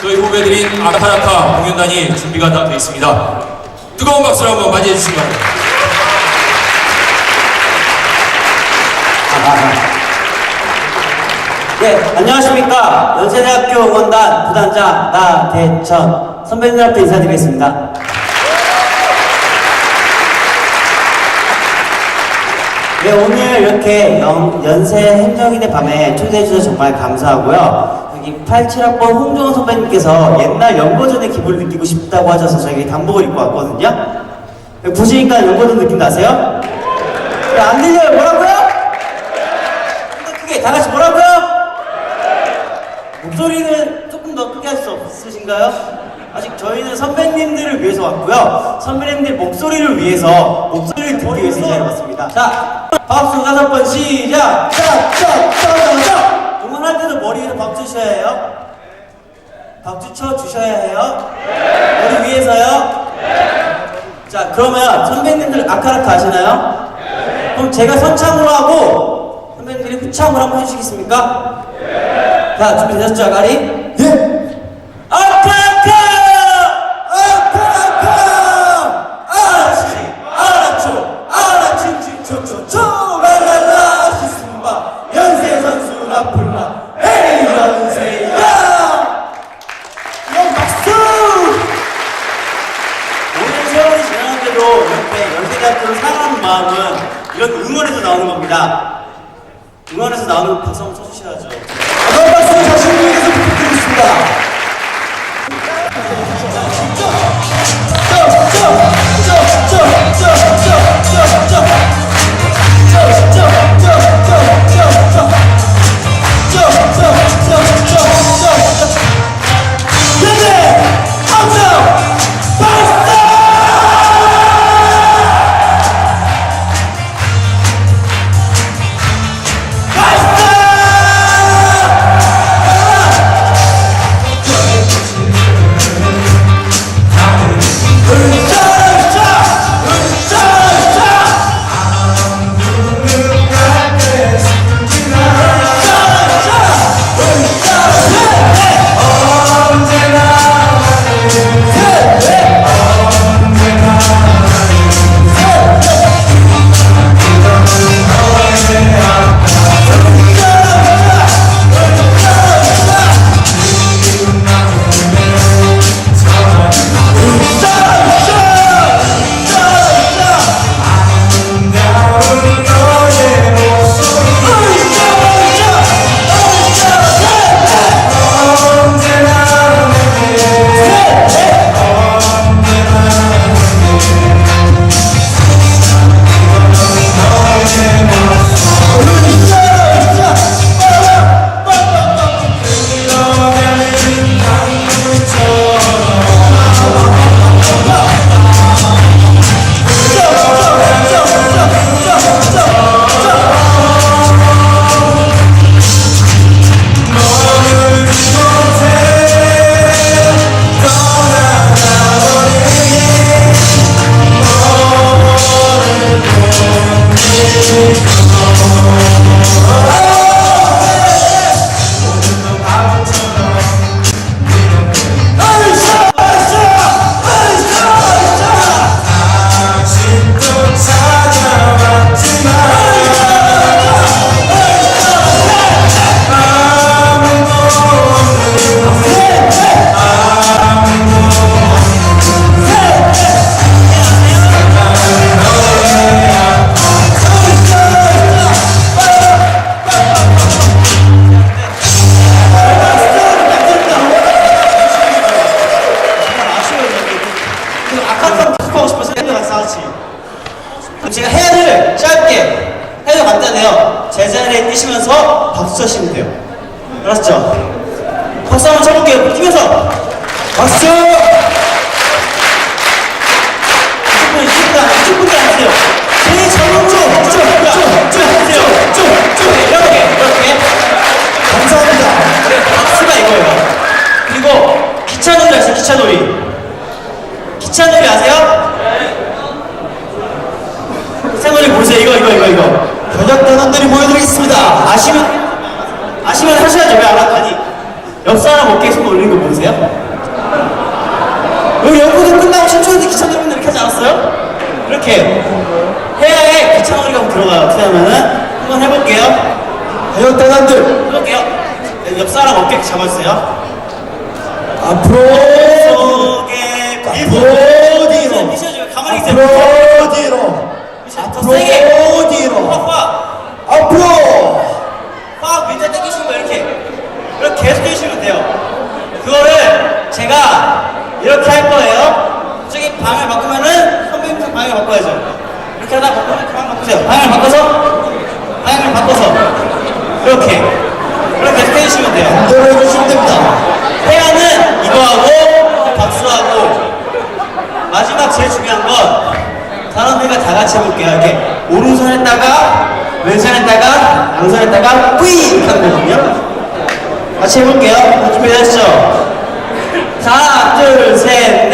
저희 후배들인 아카라카 공연단이 준비가 다 되어 있습니다. 뜨거운 박수로 한번 맞이해 주시기 바랍니다. 네, 안녕하십니까. 연세대학교 응원단 부단장 나대천 선배님들한테 인사드리겠습니다. 네, 오늘 이렇게 연, 연세 행정인의 밤에 초대해 주셔서 정말 감사하고요. 여기 87학번 홍종원 선배님께서 옛날 연고전의 기분을 느끼고 싶다고 하셔서 저희 단복을 입고 왔거든요. 여기 보시니까 연고전 느낌 나세요? 네, 안 들려요? 뭐라고요? 좀 더 크게 다 같이 뭐라고요? 목소리는 조금 더 크게 할 수 없으신가요? 아직 저희는 선배님들을 위해서 왔고요. 선배님들 목소리를 위해서, 목소리를 듣기 위해서 이 자리에 왔습니다. 자, 박수 다섯 번 시작! 자, 자, 자, 자, 자! 응원할 때도 머리 위에서 박수 쳐야 해요. 박수 쳐 주셔야 해요. 머리 위에서요. 자, 그러면 선배님들 아카라카 아시나요? 그럼 제가 선창으로 하고 선배님들이 후창으로 한번 해주시겠습니까? 자, 준비되셨죠, 아가리? 예! 아카카! 이런 응원에서 나오는 겁니다. 응원에서 나오는 박수 한번 쳐주셔야죠. 한 박수 자신있게 부탁드리겠습니다. 박수 치시면 돼요. 알았죠? 박수 한번 쳐볼게요. 뛰면서 박수! 이쪽 분, 이쪽 분, 이쪽 분들 앉으세요. 제일. 쪽, 쪽, 이렇게, 이렇게. 감사합니다. 박수가 이거예요. 그리고 기차놀이 아세요? 기차놀이. 기차놀이 아세요? 기차놀이 보세요. 이거, 이거, 이거, 이거. 현역 단원들이 보여드리겠습니다. 아시면, 아시면 하셔야죠. 왜 안 하니? 옆 사람 어깨에 손 올리는 거 모르세요? 여기 연구도 끝나고 신촌에서 기차 내리면 이렇게 하지 않았어요? 이렇게 해야에 기차 놀이가 한번 들어가요. 어떻게 하면은 한번 해볼게요. 해요 대단들 해볼게요. 옆 사람 어깨 잡아주세요. 앞으로 속에 앞으로 뒤로 미셔줘요. 가만히 있어요. 앞으로 뒤로 미셔. 더 세게. 앞으로 뒤로 확확 앞으로 확 밑에 당기시는 거 이렇게 이렇게 계속 해주시면 돼요. 그거를 제가 이렇게 할 거예요. 저기 방을 바꾸면은 선배님 방을 바꿔야죠. 이렇게 하다 바꿔 방 바꾸세요. 방을 바꿔서 방을 바꿔서 이렇게 이렇게 해주시면 돼요. 대로 해주시면 됩니다 태양은 이거하고 박수하고 마지막 제일 중요한 건 다른 회가 다 같이 해볼게요. 이렇게 오른손 했다가 왼손 했다가 양손 했다가 뿌이 이렇게 하는 거거든요. 같이 해볼게요. 준비되셨죠? 하나, 둘, 셋,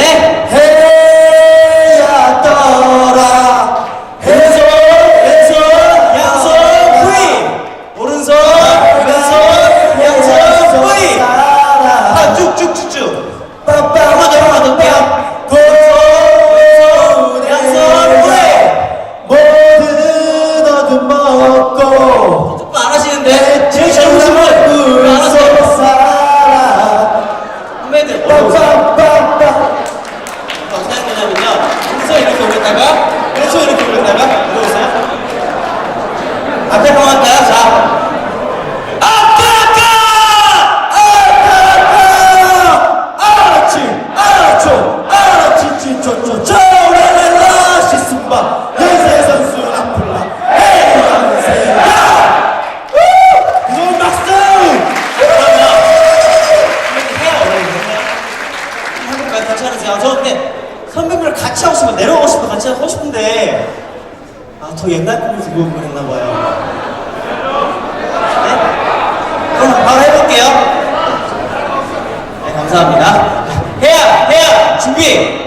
거냐면요 오른손 이렇게 올렸다가 왼손 이렇게 올렸다가 들어오세요 앞에 한번 할 감사합니다. 해야 해야 준비